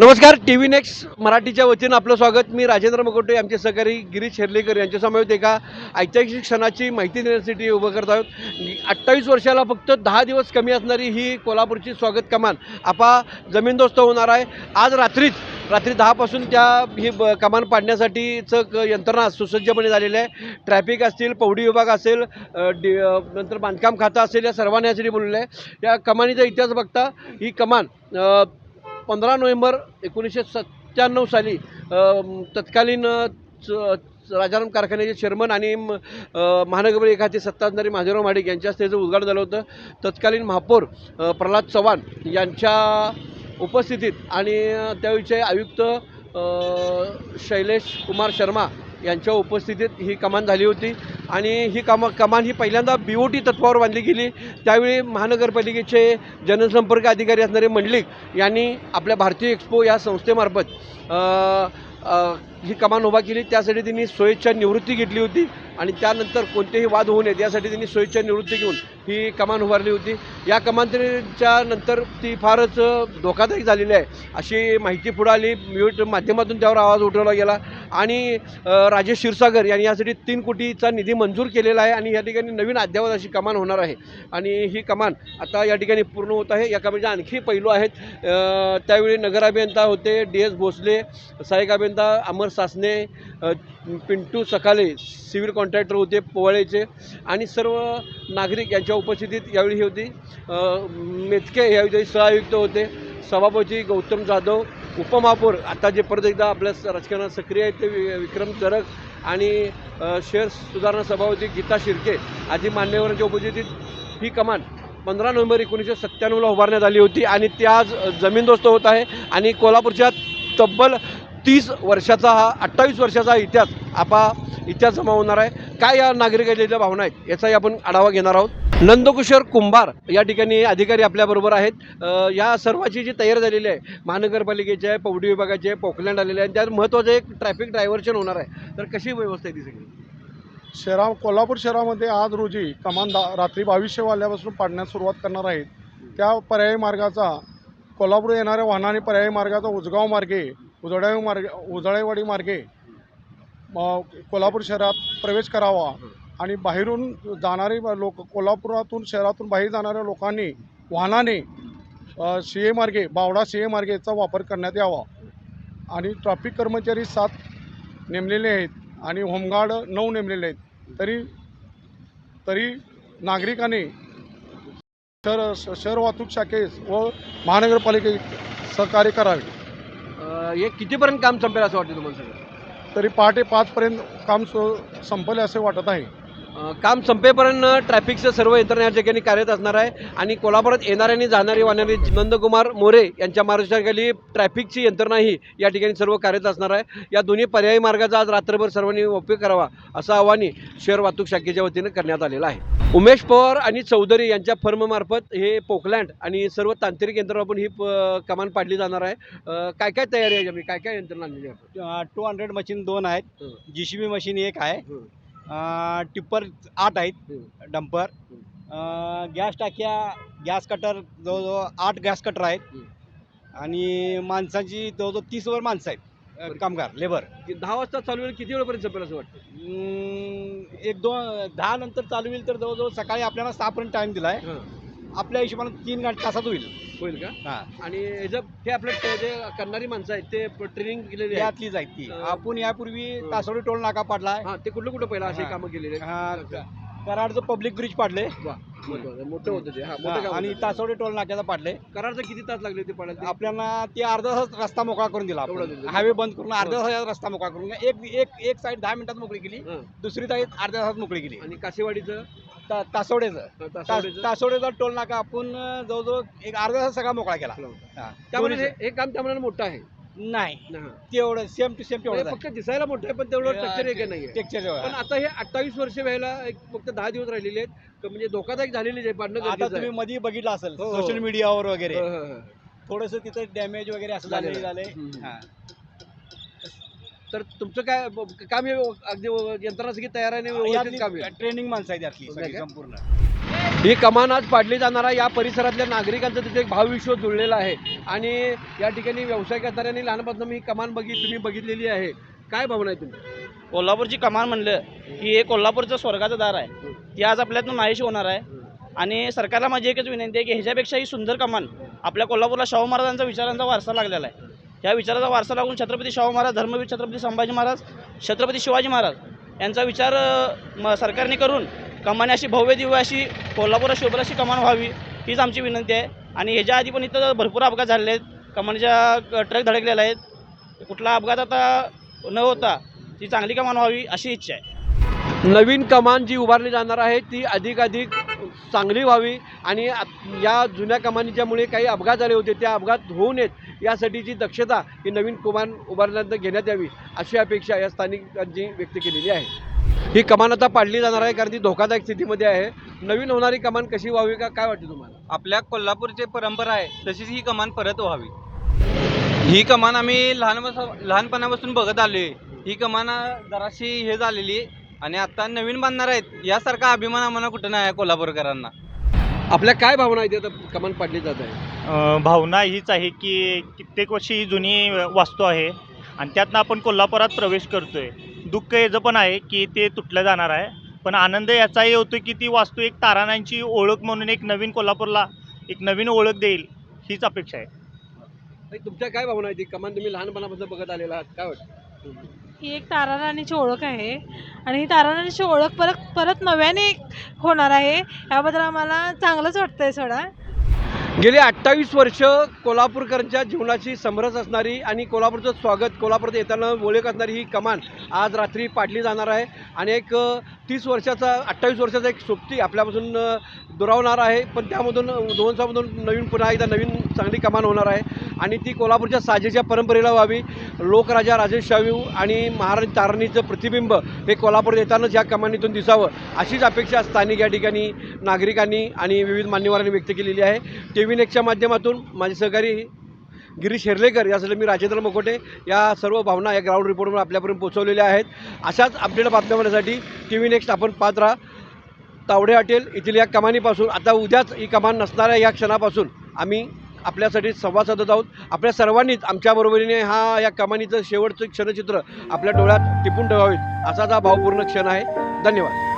नमस्कार T V next मराठीच्या वतीनं आपलं स्वागत. मी राजेंद्र मकोटे आमचे सहकारी गिरीश हेर्लेकर यांच्यासमवेत एका ऐतिहासिक क्षणाची माहिती देण्यासाठी उभं करत आहोत. अठ्ठावीस वर्षाला फक्त दहा दिवस कमी असणारी ही कोल्हापूरची स्वागत कमान आपा जमीनदोस्त होणार आहे. आज रात्रीच रात्री दहापासून त्या ही ब कमान पाडण्यासाठीचं क यंत्रणा सुसज्जपणे झालेली आहे. ट्रॅफिक असतील पौडी विभाग असेल अ, डि नंतर बांधकाम खातं असेल या सर्वांनी यासाठी बोललेलं आहे. या कमानीचा इतिहास बघता ही कमान पंधरा नोव्हेंबर एकोणीसशे सत्त्याण्णव साली तत्कालीन च- राजाराम कारखान्याचे चेअरमन आणि म, अ, सत्ताधारी महादेवराव महाडिक यांच्या हस्ते याचं उद्घाटन झालं होतं तत्कालीन महापौर प्रल्हाद चव्हाण यांच्या उपस्थितीत आणि त्याविषयी आयुक्त शैलेश कुमार शर्मा यांच्या उपस्थितीत ही कमान झाली होती. आणि ही कमा कमान ही पहिल्यांदा बी ओ टी तत्वावर बांधली गेली. त्यावेळी महानगरपालिकेचे जनसंपर्क अधिकारी असणारे मंडलिक यांनी आपल्या भारतीय एक्सपो या संस्थेमार्फत ही कमान उभा केली. त्यासाठी त्यांनी स्वेच्छा निवृत्ती घेतली होती. आणि त्यानंतर कोणतेही वाद होऊ नयेत. यासाठी त्यांनी स्वेच्छा निवृत्ती घेऊन ही कमान उभारली होती. या कमानच्या नंतर ती फारच धोकादायक झालेली आहे. अशी माहिती पुढे आली. म्यूट माध्यमातून त्यावर आवाज उठवला गेला. आणि राजेश क्षीरसागर यांनी यासाठी तीन कोटीचा निधी मंजूर केलेला आहे. आणि या ठिकाणी नवीन अद्ययावत अशी कमान होणार आहे. आणि ही कमान आता या ठिकाणी पूर्ण होत आहे. या कमानचे आणखी पैलू आहेत. त्यावेळी नगर अभियंता होते डी एस भोसले सहाय्यक अभियंता अमर सासने पिंटू सखाले सिव्हिल कॉन्ट्रॅक्टर होते पोवाळेचे आणि सर्व नागरिक यांच्या उपस्थितीत यावेळी ही होती. मेतके यावेळी सहआयुक्त होते. सभापती गौतम जाधव उपमहापौर आता जे परत एकदा आपल्या राजकारणात सक्रिय आहेत ते वि- विक्रम चरक आणि शेअर शहर सुधारणा सभापती गीता शिर्के आदी मान्यवरांच्या उपस्थितीत ही कमान पंधरा नोव्हेंबर एकोणीसशे सत्त्याण्णवला उभारण्यात आली होती आणि ती आज जमीनदोस्त होत आहे आणि कोल्हापूरच्या तब्बल तीस वर्षाचा हा अठ्ठावीस वर्षाचा इतिहास आपा इतिहास जमा होणार आहे. काय या नागरिकांच्या भावना आहेत याचाही आपण आढावा घेणार आहोत. नंदकिशोर कुंभार या ठिकाणी अधिकारी आपल्याबरोबर आहेत. या सर्वाची जी तयारी झालेली आहे महानगरपालिकेची आहे पौडी विभागाची आहे पोकलँड आलेले आहे आणि त्यात महत्त्वाचं एक ट्रॅफिक डायव्हर्शन होणार आहे. तर कशी व्यवस्था आहे ती सगळी? शहरा कोल्हापूर शहरामध्ये आज रोजी कमान दा रात्री बावीसशे वाल्यापासून पाडण्यास सुरुवात करणार आहेत. त्या पर्यायी मार्गाचा कोल्हापूर येणाऱ्या वाहनाने पर्यायी मार्गाचा उजगाव मार्गे उजळाई मार्गे उजळेवाडी मार्गे कोल्हापूर शहरात प्रवेश करावा आणि बाहेरून जाणारे लोक कोल्हापुरातून शहरातून बाहेर जाणाऱ्या लोकांनी वाहनाने शिए मार्गे बावडा शिए मार्गेचा वापर करण्यात यावा. आणि ट्रॅफिक कर्मचारी सात नेमलेले आहेत आणि होमगार्ड नऊ नेमलेले आहेत. तरी तरी नागरिकांनी शहर शहर वाहतूक शाखेस व महानगरपालिके सहकार्य करावे. हे कितीपर्यंत काम संपेल असं वाटतं तुम्हाला सगळं? तरी पहाटे पाचपर्यंत काम सु संपले असे वाटत आहे. काम संपेपर्यंत ट्रॅफिकचं सर्व यंत्रणा या ठिकाणी कार्यरत असणार आहे. आणि कोल्हापुरात येणारे आणि जाणारी वाहणारी नंदकुमार मोरे यांच्या मार्गदर्शनाखाली ट्रॅफिकची यंत्रणाही या ठिकाणी सर्व कार्यरत असणार आहे. या दोन्ही पर्यायी मार्गाचा आज रात्रभर सर्वांनी उपयोग करावा असं आव्हाने शहर वाहतूक शाखेच्या वतीनं करण्यात आलेलं आहे. उमेश पवार आणि चौधरी यांच्या फर्ममार्फत हे पोकलँड आणि सर्व तांत्रिक यंत्रणा वापरून ही कमान पाडली जाणार आहे. काय काय तयारी आहे? काय काय यंत्रणा आणलेली आहे? आपण? टू हंड्रेड मशीन दोन आहेत. जी सी बी मशीन एक आहे. टिप्पर आठ आहेत. डंपर. गॅस टाक्या गॅस कटर जवळजवळ आठ गॅस कटर आहेत. आणि माणसांची जवळजवळ तीसवर माणसं आहेत. कामगार लेबर. दहा वाजता चालू होईल किती वेळपर्यंत संपेल असं वाटतं? एक दोन दहा नंतर चालू होईल तर जवळजवळ सकाळी आपल्याला सहापर्यंत टाईम दिला आहे. आपल्या हिशोबाने तीन घंटे तासात होईल होईल का हां आणि ह्याचं हे आपलं ते जे करणारी माणसं आहेत ते ट्रेनिंग केलेली आहे आहेत ती अं, आपण यापूर्वी. तासोडी टोल नाका पाडलाय हा ते कुठलं कुठं पहिलं असे हा. कामं केलेले? हा, कराडचं पब्लिक ब्रिज पाडले वा. मोठं होतं ते हा मोठं काम आणि होतं. तासोडे टोल नाक्याचा पाडले करारचं किती तास लागले ते पडायला आपल्याला ते अर्धा तास रस्ता मोकळा करून दिला एवढा दिला. हायवे बंद करून अर्ध्या तासात रस्ता मोकळा करून. एक एक एक साईड दहा मिनिटात मोकळी केली हं. दुसरी साईड अर्ध्या तासात मोकळी केली आणि कासेवाडीचं ता- तासोडेचं ता- तासावडीचं टोल नाका आपण जवळजवळ एक अर्ध्या तास सगळा मोकळा केला हा. त्यामुळे हे हे काम त्यामुळे मोठं आहे. नाही. तेवढं सेम टू सेम तेवढं फक्त दिसायला मोठं आहे पण तेवढं स्ट्रक्चर एक नाही टेक्चर पण आता हे अठ्ठावीस वर्ष व्हायला एक फक्त दहा दिवस राहिलेले आहेत क- म्हणजे धोकादायक झालेले आहे पाडणं आता गरजेचं तुम्ही आहे. मध्ये बघितलं असेल हो, हो. सोशल मीडियावर वगैरे हं, हं, हं. थोडस तिथं डॅमेज वगैरे असं झालेलं झाले आहे. झाले हम्म. हा. तर तुमचं काय ब- काम हे अगदी यंत्रणा सगळी तयार आहे आणि व्यवस्थित काम आहे. ट्रेनिंग माणसं आहे त्यातली सगळी? संपूर्ण. ही कमान आज पाडली जाणार आहे. या परिसरातल्या नागरिकांचं तिथे एक भावविश्व जुळलेलं आहे. आणि या ठिकाणी व्यवसाय करणाऱ्यांनी लहानपासून मी ही कमान बघित तुम्ही बघितलेली आहे. काय भावना आहे तुम्ही कोल्हापूरची कमान म्हणलं की हे कोल्हापूरचं स्वर्गाचं दार आहे. ती आज आपल्यातून नाहीशी होणार आहे. आणि सरकारला माझी एकच विनंती आहे की ह्याच्यापेक्षाही सुंदर कमान आपल्या कोल्हापूरला शाहू महाराजांचा विचारांचा वारसा लागलेला आहे. ह्या विचाराचा वारसा लागून छत्रपती शाहू महाराज धर्मवीर छत्रपती संभाजी महाराज छत्रपती शिवाजी महाराज यांचा विचार म सरकारने करून कमाने अशी भव्य दिव्य अशी कोल्हापूर शोभर अशी कमान व्हावी हीच आमची विनंती आहे. आणि ह्याच्या आधी पण इथं भरपूर अपघात झालेले आहेत. कमानीच्या ट्रक धडकलेला आहेत कुठला अपघात आता न होता ती चांगली कमान व्हावी अशी इच्छा आहे. नवीन कमान जी उभारली जाणार आहे ती अधिकाधिक चांगली व्हावी आणि या जुन्या कमानीच्यामुळे काही अपघात झाले होते त्या अपघात होऊ नयेत यासाठीची दक्षता ही नवीन कमान उभारल्यानंतर घेण्यात यावी अशी अपेक्षा या स्थानिकांची व्यक्त केलेली आहे. ही कमान आता पाडली जाणार आहे कारण ती धोकादायक स्थितीमध्ये आहे. नवीन होणारी कमान कशी व्हावी का काय वाटतं तुम्हाला? आपल्या कोल्हापूरची परंपरा आहे तशीच ही कमान परत व्हावी. ही कमान आम्ही लहान लहानपणापासून बघत आलो आहे ही कमान जराशी हे झालेली आणि आता नवीन बांधणार आहेत यासारखा अभिमान आम्हाला कुठं नाही आहे कोल्हापूरकरांना. आपल्या काय भावना आहेत आता कमान पाडली जात आहे? अ, भावना हीच आहे की कित्येक वर्षी ही जुनी वास्तू आहे आणि त्यातनं आपण कोल्हापुरात प्रवेश करतोय. दुःख याचं पण आहे की ते तुटलं जाणार आहे. पण आनंद याचाही होतो की ती वास्तू एक ताराणांची ओळख म्हणून एक नवीन कोल्हापूरला एक नवीन ओळख देईल हीच अपेक्षा आहे. ताई, तुमच्या काय भावना आहेत? ती कमान तुम्ही लहानपणापासून बघत आलेला आहात काय वाटतं? ही एक तारा राणीची ओळख आहे. आणि ही ताराराणीची ओळख परत परत नव्याने होणार आहे. याबद्दल आम्हाला चांगलंच वाटतं आहे सोडा. गेली अठ्ठावीस वर्ष कोल्हापूरकरांच्या जीवनाची समरस असणारी आणि कोल्हापूरचं स्वागत कोल्हापूरात येताना ओळख असणारी ही कमान आज रात्री पाडली जाणार आहे. आणि एक तीस वर्षाचा अठ्ठावीस वर्षाचा एक सोबती आपल्यापासून दुरावणार आहे. पण त्यामधून दोनसामधून नवीन पुन्हा एकदा नवीन चांगली कमान होणार आहे. आणि ती कोल्हापूरच्या साजेच्या परंपरेला व्हावी. लोकराजा राजेश शाहू आणि महाराज तारणीचं प्रतिबिंब हे कोल्हापूर येतानाच या कमानीतून दिसावं अशीच अपेक्षा स्थानिक या ठिकाणी नागरिकांनी आणि विविध मान्यवरांनी व्यक्त केलेली आहे. टी व्ही माध्यमातून माझे सहकारी गिरीश हेर्लेकर यासाठी मी राजेंद्र मकोटे या सर्व भावना या ग्राउंड रिपोर्टवर आपल्यापर्यंत पोहोचवलेल्या आहेत. अशाच अपडेट बातम्या होण्यासाठी टी व्ही नेक्स्ट आपण पाहत राहा. तावडे हॉटेल येथील या कमानीपासून आता उद्याच ही कमान नसणाऱ्या या क्षणापासून आम्ही आपल्यासाठी संवाद साधत आहोत. आपल्या सर्वांनीच आमच्याबरोबरीने हा या कमानीचं शेवटचं क्षणचित्र आपल्या डोळ्यात टिपून ठेवावेत. असाच हा भावपूर्ण क्षण आहे. धन्यवाद.